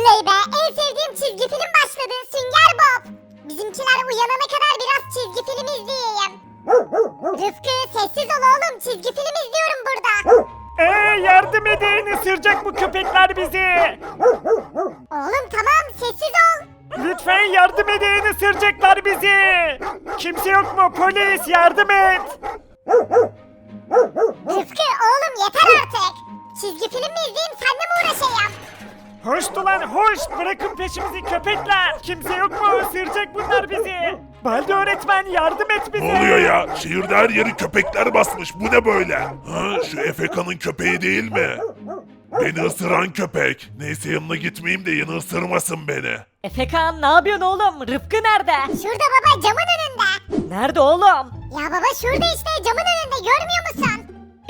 Oley be en sevdiğim çizgi film başladı Sünger Bob. Bizimkiler uyanana kadar biraz çizgi film izleyeyim. Rıfkı sessiz ol oğlum çizgi film izliyorum burada. Ee yardım edin ısıracak bu köpekler bizi. Oğlum tamam sessiz ol. Lütfen yardım edin ısıracaklar bizi. Kimse yok mu polis yardım et. Rıfkı oğlum yeter artık. Çizgi film mi izleyeyim senle mi uğraşayım? Hoş lan hoş bırakın peşimizi köpekler. Kimse yok mu ısıracak bunlar bizi. Balde öğretmen yardım et bize. Ne oluyor ya? Şehirde her yeri köpekler basmış. Bu ne böyle? Ha, şu Efeka'nın köpeği değil mi? Beni ısıran köpek. Neyse yanına gitmeyeyim de yine ısırmasın beni. Efekan ne yapıyorsun oğlum? Rıfkı nerede? Şurada baba camın önünde. Nerede oğlum? Ya baba şurada işte camın önünde görmüyor musun?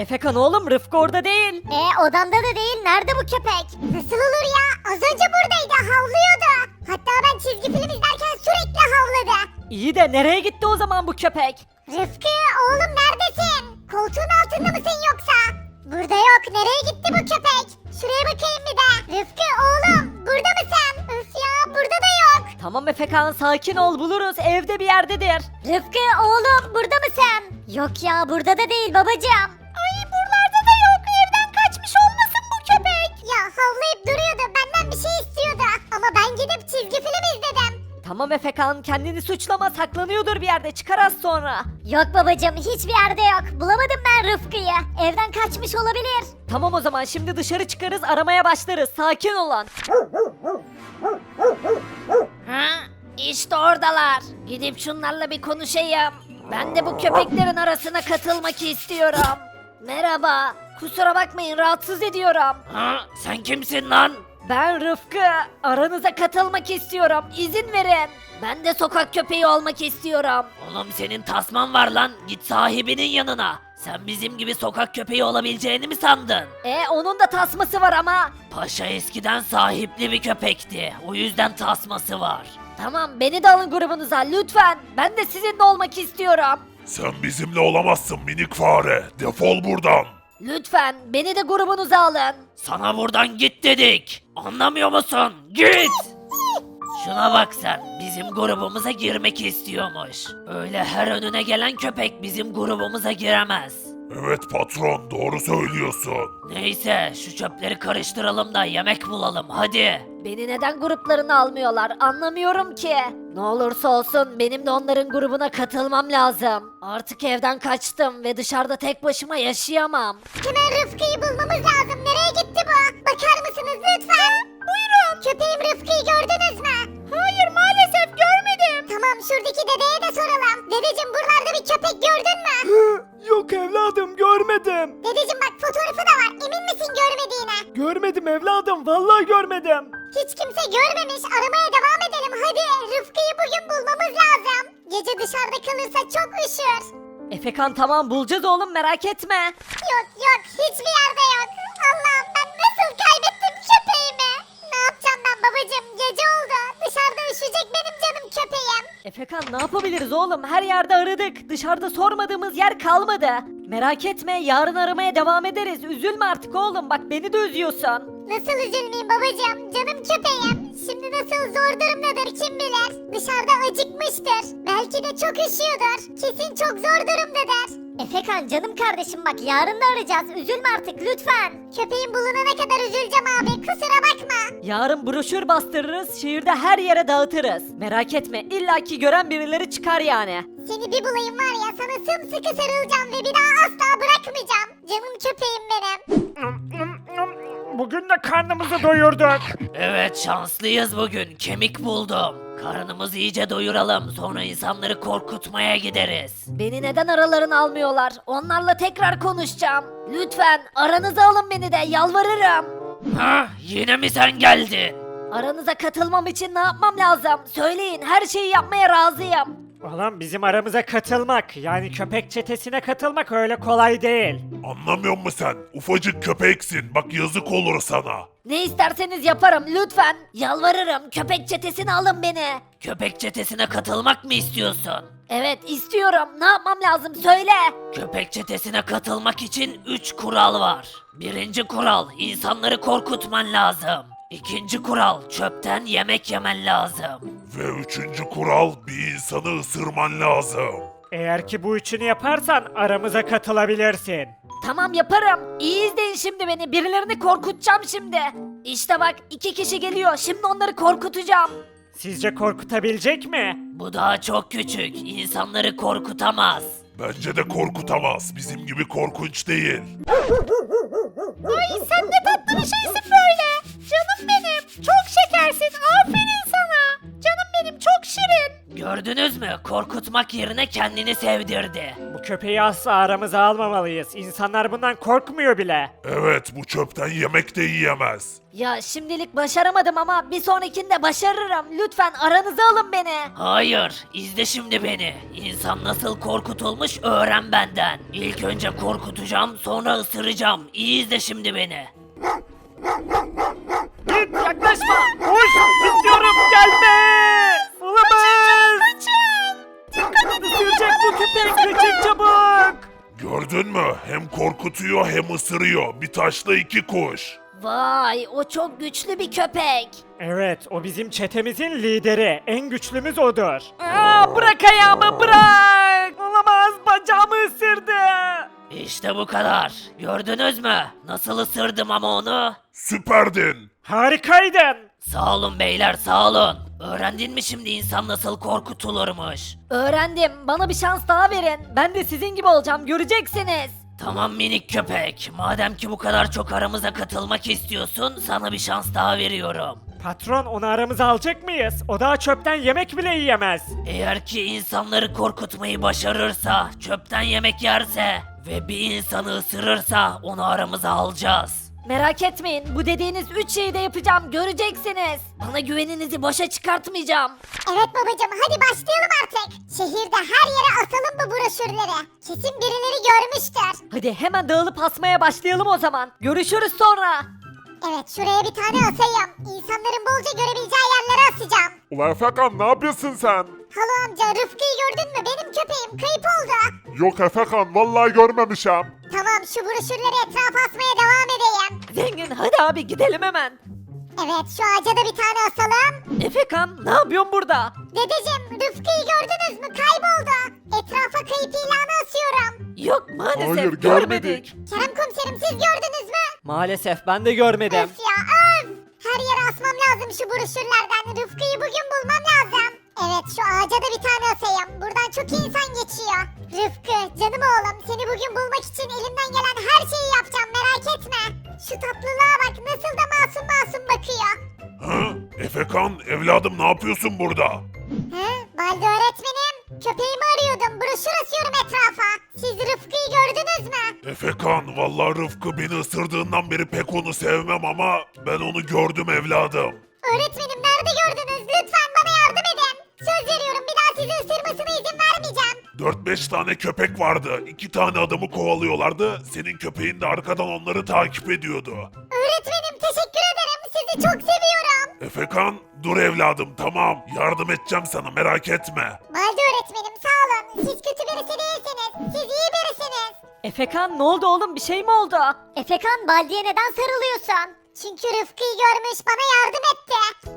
Efekan oğlum Rıfkı orada değil. E odamda da değil nerede bu köpek? Nasıl olur ya az önce buradaydı havlıyordu. Hatta ben çizgi film izlerken sürekli havladı. İyi de nereye gitti o zaman bu köpek? Rıfkı oğlum neredesin? Koltuğun altında mısın yoksa? Burada yok nereye gitti bu köpek? Şuraya bakayım bir de. Rıfkı oğlum burada mısın? Öf ya burada da yok. Tamam Efekan sakin ol buluruz evde bir yerdedir. Rıfkı oğlum burada mısın? Yok ya burada da değil babacığım. Havlayıp duruyordu benden bir şey istiyordu. Ama ben gidip çizgi film izledim. Tamam Efekan kendini suçlama saklanıyordur bir yerde çıkar az sonra. Yok babacığım hiçbir yerde yok. Bulamadım ben Rıfkı'yı. Evden kaçmış olabilir. Tamam o zaman şimdi dışarı çıkarız aramaya başlarız sakin olun. Ha? İşte oradalar. Gidip şunlarla bir konuşayım. Ben de bu köpeklerin arasına katılmak istiyorum. Merhaba. Kusura bakmayın rahatsız ediyorum. Ha? Sen kimsin lan? Ben Rıfkı aranıza katılmak istiyorum izin verin. Ben de sokak köpeği olmak istiyorum. Oğlum senin tasman var lan. Git sahibinin yanına. Sen bizim gibi sokak köpeği olabileceğini mi sandın? E onun da tasması var ama. Paşa eskiden sahipli bir köpekti. O yüzden tasması var. Tamam beni de alın grubunuza lütfen. Ben de sizinle olmak istiyorum. Sen bizimle olamazsın minik fare. Defol buradan. Lütfen beni de grubunuza alın. Sana buradan git dedik. Anlamıyor musun? Git! Şuna bak sen. Bizim grubumuza girmek istiyormuş. Öyle her önüne gelen köpek bizim grubumuza giremez. Evet patron doğru söylüyorsun. Neyse şu çöpleri karıştıralım da yemek bulalım hadi. Beni neden gruplarına almıyorlar anlamıyorum ki. Ne olursa olsun benim de onların grubuna katılmam lazım. Artık evden kaçtım ve dışarıda tek başıma yaşayamam. Hemen Rıfkı'yı bulmamız lazım. Nereye Efekan tamam bulacağız oğlum merak etme. Yok yok hiçbir yerde yok. Allah'ım ben nasıl kaybettim köpeğimi? Ne yapacağım ben babacığım? Gece oldu. Dışarıda üşüyecek benim canım köpeğim. Efekan ne yapabiliriz oğlum her yerde aradık. Dışarıda sormadığımız yer kalmadı. Merak etme yarın aramaya devam ederiz. Üzülme artık oğlum bak beni de üzüyorsun. Nasıl üzülmeyeyim babacığım? Canım köpeğim. Şimdi nasıl zor durumdadır kim bilir. Dışarıda acıkmıştır. Belki de çok üşüyordur. Kesin çok zor durumdadır. Efekan canım kardeşim bak yarın da arayacağız. Üzülme artık lütfen. Köpeğin bulunana kadar üzüleceğim abi. Kusura bakma. Yarın broşür bastırırız şehirde her yere dağıtırız. Merak etme illaki gören birileri çıkar yani. Seni bir bulayım var ya sana sımsıkı sarılacağım ve bir daha asla bırakmayacağım. Canım köpeğim benim. Bugün de karnımızı doyurduk. Evet şanslıyız bugün. Kemik buldum. Karnımızı iyice doyuralım. Sonra insanları korkutmaya gideriz. Beni neden aralarına almıyorlar? Onlarla tekrar konuşacağım. Lütfen aranıza alın beni de yalvarırım. Ha? Yine mi sen geldin? Aranıza katılmam için ne yapmam lazım? Söyleyin her şeyi yapmaya razıyım. Oğlum bizim aramıza katılmak yani köpek çetesine katılmak öyle kolay değil. Anlamıyor musun sen? Ufacık köpeksin. Bak yazık olur sana. Ne isterseniz yaparım lütfen. Yalvarırım köpek çetesine alın beni. Köpek çetesine katılmak mı istiyorsun? Evet istiyorum. Ne yapmam lazım söyle. Köpek çetesine katılmak için 3 kural var. Birinci kural, insanları korkutman lazım. İkinci kural çöpten yemek yemen lazım. Ve üçüncü kural bir insanı ısırman lazım. Eğer ki bu üçünü yaparsan aramıza katılabilirsin. Tamam yaparım. İyi izleyin şimdi beni. Birilerini korkutacağım şimdi. İşte bak iki kişi geliyor. Şimdi onları korkutacağım. Sizce korkutabilecek mi? Bu daha çok küçük. İnsanları korkutamaz. Bence de korkutamaz. Bizim gibi korkunç değil. Ay sen ne tatlı bir şeysin Gördünüz mü? Korkutmak yerine kendini sevdirdi. Bu köpeği asla aramıza almamalıyız. İnsanlar bundan korkmuyor bile. Evet bu çöpten yemek de yiyemez. Ya şimdilik başaramadım ama bir sonrakinde başarırım. Lütfen aranıza alın beni. Hayır, izle şimdi beni. İnsan nasıl korkutulmuş öğren benden. İlk önce korkutacağım, sonra ısıracağım. İyi izle şimdi beni. Git yaklaşma. Hoş git diyorum gelme. Isıracak bu köpek kaçın çabuk. Gördün mü? Hem korkutuyor hem ısırıyor. Bir taşla iki kuş. Vay o çok güçlü bir köpek. Evet o bizim çetemizin lideri. En güçlümüz odur. Aa, bırak ayağımı bırak. Olamaz bacağımı ısırdı. İşte bu kadar. Gördünüz mü? Nasıl ısırdım ama onu? Süperdin. Harikaydın. Sağ olun beyler, sağ olun. Öğrendin mi şimdi insan nasıl korkutulurmuş? Öğrendim. Bana bir şans daha verin. Ben de sizin gibi olacağım. Göreceksiniz. Tamam minik köpek. Madem ki bu kadar çok aramıza katılmak istiyorsun, sana bir şans daha veriyorum. Patron onu aramıza alacak mıyız? O daha çöpten yemek bile yiyemez. Eğer ki insanları korkutmayı başarırsa, çöpten yemek yerse ve bir insanı ısırırsa onu aramıza alacağız. Merak etmeyin. Bu dediğiniz üç şeyi de yapacağım. Göreceksiniz. Bana güveninizi boşa çıkartmayacağım. Evet babacığım hadi başlayalım artık. Şehirde her yere asalım bu broşürleri. Kesin birileri görmüştür. Hadi hemen dağılıp asmaya başlayalım o zaman. Görüşürüz sonra. Evet şuraya bir tane asayım. İnsanların bolca görebileceği yerlere asacağım. Ulan Efekan ne yapıyorsun sen? Halo amca Rıfkı'yı gördün mü? Benim köpeğim kayıp oldu. Yok Efekan vallahi görmemişim. Şu broşürleri etrafa asmaya devam edeyim. Zengin hadi abi gidelim hemen. Evet şu ağaca da bir tane asalım. Efekan ne yapıyorsun burada? Dedeciğim Rıfkı'yı gördünüz mü? Kayboldu. Etrafa kayıp ilanı asıyorum. Yok maalesef Hayır görmedik. Kerem komiserim siz gördünüz mü? Maalesef ben de görmedim. Öf ya öf. Her yere asmam lazım şu broşürlerden. Rıfkı'yı bugün bulmam lazım. Evet şu ağaca da bir tane asayım. Buradan çok insan geçiyor. Rıfkı canım oğlum bugün bulmak için elimden gelen her şeyi yapacağım merak etme. Şu tatlılığa bak nasıl da masum masum bakıyor. Ha? Efekan evladım ne yapıyorsun burada? He? Balde öğretmenim. Köpeğimi arıyordum. Broşür asıyorum etrafa. Siz Rıfkı'yı gördünüz mü? Efekan vallahi Rıfkı beni ısırdığından beri pek onu sevmem ama ben onu gördüm evladım. Öğretmenim nerede gördünüz? Lütfen bana yardım edin. Söz veriyorum bir daha sizi ısırmasına izin vermeyeceğim. 4-5 tane köpek vardı. İki tane adamı kovalıyorlardı. Senin köpeğin de arkadan onları takip ediyordu. Öğretmenim teşekkür ederim. Sizi çok seviyorum. Efekan dur evladım tamam. Yardım edeceğim sana merak etme. Balde öğretmenim sağ olun. Siz kötü birisi değilsiniz. Siz iyi birisiniz. Efekan ne oldu oğlum bir şey mi oldu? Efekan Baldi'ye neden sarılıyorsun? Çünkü Rıfkı'yı görmüş bana yardım etti.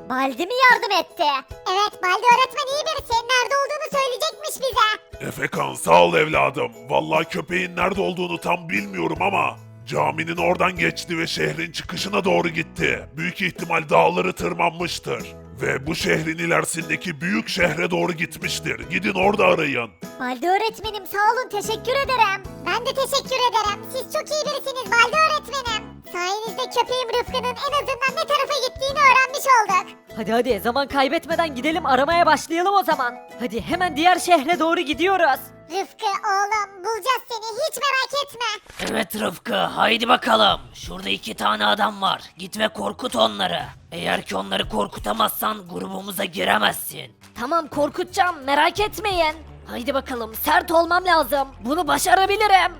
Baldi mi yardım etti? Evet Baldi öğretmen iyi birisi. Nerede olduğunu söyleyecekmiş bize. Efekan sağ ol evladım. Vallahi köpeğin nerede olduğunu tam bilmiyorum ama caminin oradan geçti ve şehrin çıkışına doğru gitti. Büyük ihtimal dağları tırmanmıştır. Ve bu şehrin ilerisindeki büyük şehre doğru gitmiştir. Gidin orada arayın. Baldi öğretmenim sağ olun teşekkür ederim. Ben de teşekkür ederim. Siz çok iyi birisiniz Baldi öğretmenim. Sayenizde köpeğim Rıfkı'nın en azından ne tarafa gittiğini öğrenmiş olduk. Hadi hadi zaman kaybetmeden gidelim aramaya başlayalım o zaman. Hadi hemen diğer şehre doğru gidiyoruz. Rıfkı oğlum bulacağız seni hiç merak etme. Evet Rıfkı, haydi bakalım. Şurada iki tane adam var. Git ve korkut onları. Eğer ki onları korkutamazsan grubumuza giremezsin. Tamam korkutacağım merak etmeyin. Haydi bakalım sert olmam lazım. Bunu başarabilirim.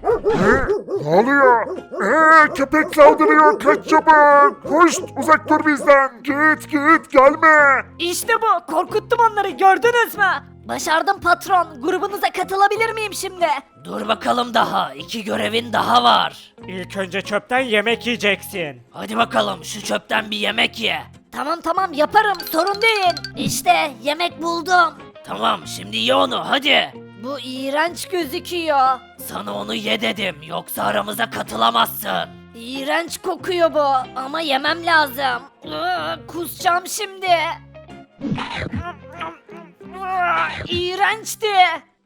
Ne oluyor? Ee, köpek saldırıyor kaç çabuk. Hoş uzak dur bizden. Git git gelme. İşte bu korkuttum onları gördünüz mü? Başardım patron. Grubunuza katılabilir miyim şimdi? Dur bakalım daha. iki görevin daha var. İlk önce çöpten yemek yiyeceksin. Hadi bakalım şu çöpten bir yemek ye. Tamam tamam yaparım sorun değil. İşte yemek buldum. Tamam şimdi ye onu hadi. Bu iğrenç gözüküyor. Sana onu ye dedim yoksa aramıza katılamazsın. İğrenç kokuyor bu ama yemem lazım. Iı, Kusacağım şimdi. İğrençti.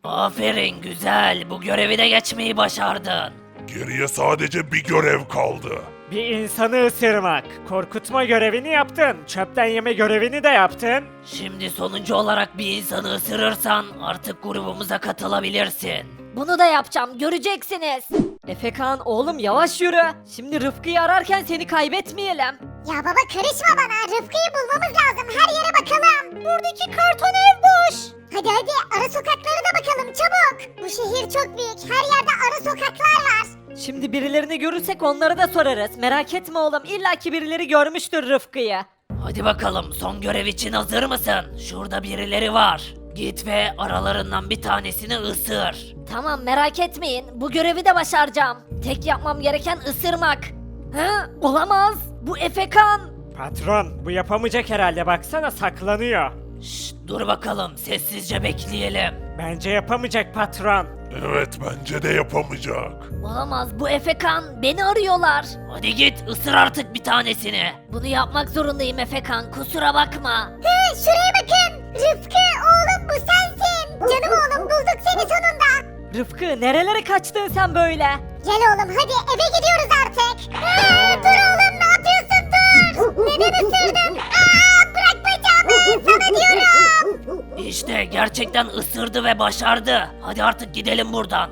Aferin güzel bu görevi de geçmeyi başardın. Geriye sadece bir görev kaldı. Bir insanı ısırmak. Korkutma görevini yaptın. Çöpten yeme görevini de yaptın. Şimdi sonuncu olarak bir insanı ısırırsan artık grubumuza katılabilirsin. Bunu da yapacağım göreceksiniz. Efekan oğlum yavaş yürü. Şimdi Rıfkı'yı ararken seni kaybetmeyelim. Ya baba karışma bana. Rıfkı'yı bulmamız lazım. Her yere bakalım. Buradaki karton ev boş. Hadi hadi ara sokaklara da bakalım çabuk. Bu şehir çok büyük. Her yerde ara sokaklar var. Şimdi birilerini görürsek onları da sorarız. Merak etme oğlum illaki birileri görmüştür Rıfkı'yı. Hadi bakalım son görev için hazır mısın? Şurada birileri var. Git ve aralarından bir tanesini ısır. Tamam merak etmeyin. Bu görevi de başaracağım. Tek yapmam gereken ısırmak. Hı? Olamaz. Bu Efekan. Patron bu yapamayacak herhalde baksana saklanıyor. Şşt dur bakalım sessizce bekleyelim. Bence yapamayacak patron. Evet bence de yapamayacak. Olamaz bu Efekan. Beni arıyorlar. Hadi git ısır artık bir tanesini. Bunu yapmak zorundayım Efekan. Kusura bakma. Hı, şuraya bakın. Rıfkı oğlum bu sensin. Canım oğlum bulduk seni sonunda. Rıfkı nerelere kaçtın sen böyle? Gel oğlum hadi eve gidiyoruz artık. Aa, dur oğlum ne yapıyorsun dur. Neden ısırdın? Sana diyorum. İşte gerçekten ısırdı ve başardı. Hadi artık gidelim buradan.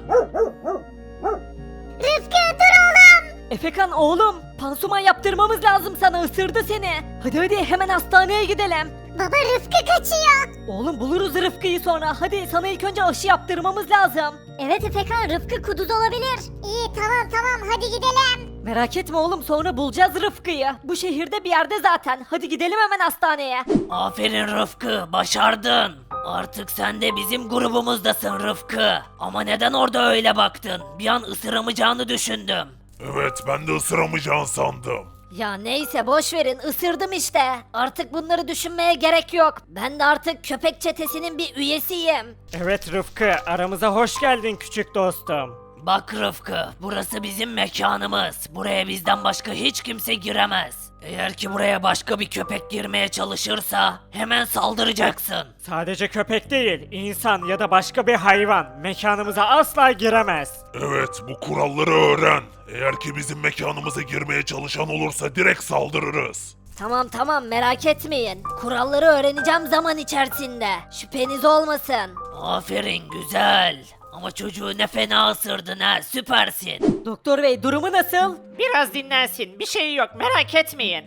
Rıfkı dur oğlum. Efekan oğlum pansuman yaptırmamız lazım sana ısırdı seni. Hadi hadi hemen hastaneye gidelim. Baba Rıfkı kaçıyor. Oğlum buluruz Rıfkı'yı sonra. Hadi sana ilk önce aşı yaptırmamız lazım. Evet Efekan Rıfkı kuduz olabilir. İyi tamam tamam hadi gidelim. Merak etme oğlum sonra bulacağız Rıfkı'yı. Bu şehirde bir yerde zaten. Hadi gidelim hemen hastaneye. Aferin Rıfkı, başardın. Artık sen de bizim grubumuzdasın Rıfkı. Ama neden orada öyle baktın? Bir an ısıramayacağını düşündüm. Evet ben de ısıramayacağını sandım. Ya neyse boş verin ısırdım işte. Artık bunları düşünmeye gerek yok. Ben de artık köpek çetesinin bir üyesiyim. Evet Rıfkı aramıza hoş geldin küçük dostum. Bak Rıfkı, burası bizim mekanımız. Buraya bizden başka hiç kimse giremez. Eğer ki buraya başka bir köpek girmeye çalışırsa hemen saldıracaksın. Sadece köpek değil, insan ya da başka bir hayvan mekanımıza asla giremez. Evet bu kuralları öğren. Eğer ki bizim mekanımıza girmeye çalışan olursa direkt saldırırız. Tamam tamam merak etmeyin. Kuralları öğreneceğim zaman içerisinde. Şüpheniz olmasın. Aferin güzel. Ama çocuğu ne fena ısırdın ha süpersin. Doktor bey durumu nasıl? Biraz dinlensin, bir şey yok merak etmeyin.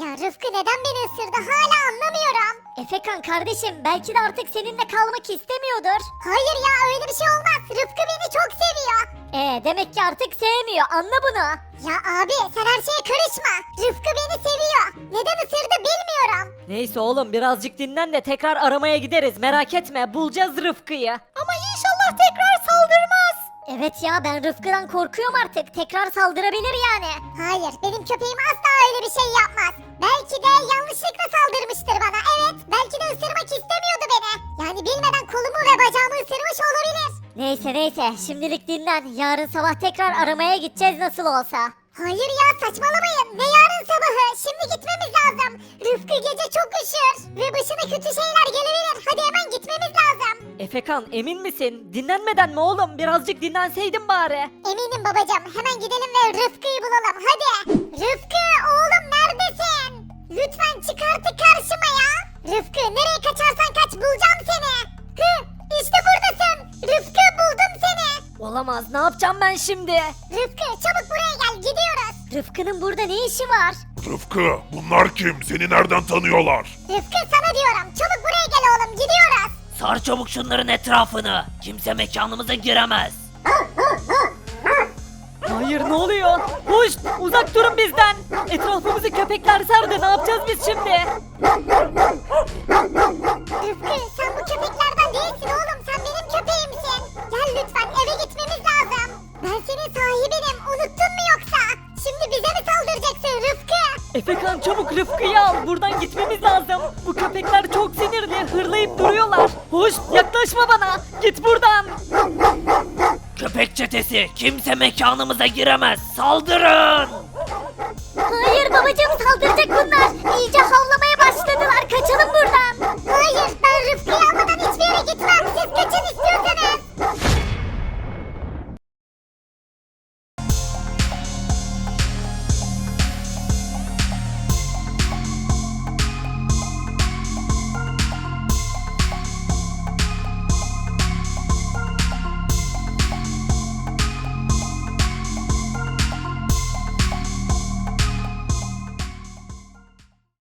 Ya Rıfkı neden beni ısırdı hala anlamıyorum. Efekan kardeşim belki de artık seninle kalmak istemiyordur. Hayır ya öyle bir şey olmaz. Rıfkı beni çok seviyor. Ee demek ki artık sevmiyor anla bunu. Ya abi sen her şeye karışma. Rıfkı beni seviyor. Neden ısırdı bilmiyorum. Neyse oğlum birazcık dinlen de tekrar aramaya gideriz merak etme bulacağız Rıfkı'yı. Ama inşallah tekrar saldırmaz. Evet ya ben Rıfkı'dan korkuyorum artık. Tekrar saldırabilir yani. Hayır benim köpeğim asla öyle bir şey yapmaz. Belki de yanlışlıkla saldırmıştır bana. Evet belki de ısırmak istemiyordu beni. Yani bilmeden kolumu ve bacağımı ısırmış olabilir. Neyse neyse şimdilik dinlen. Yarın sabah tekrar aramaya gideceğiz nasıl olsa. Hayır ya saçmalamayın. Ne yarın sabahı? Şimdi gitmemiz lazım. Rıfkı gece çok üşür. Ve başına kötü şeyler gelebilir. Hadi hemen lazım. Efekan emin misin? Dinlenmeden mi oğlum? Birazcık dinlenseydin bari. Eminim babacığım. Hemen gidelim ve Rıfkı'yı bulalım. Hadi. Rıfkı oğlum neredesin? Lütfen çık artık karşıma ya. Rıfkı nereye kaçarsan kaç bulacağım seni. Hı, işte buradasın. Rıfkı buldum seni. Olamaz ne yapacağım ben şimdi? Rıfkı çabuk buraya gel gidiyoruz. Rıfkı'nın burada ne işi var? Rıfkı bunlar kim? Seni nereden tanıyorlar? Rıfkı sana diyorum. Çabuk Sar çabuk şunların etrafını. Kimse mekanımıza giremez. Hayır ne oluyor? Hoş uzak durun bizden. Etrafımızı köpekler sardı ne yapacağız biz şimdi? Kimse mekanımıza giremez. Saldırın!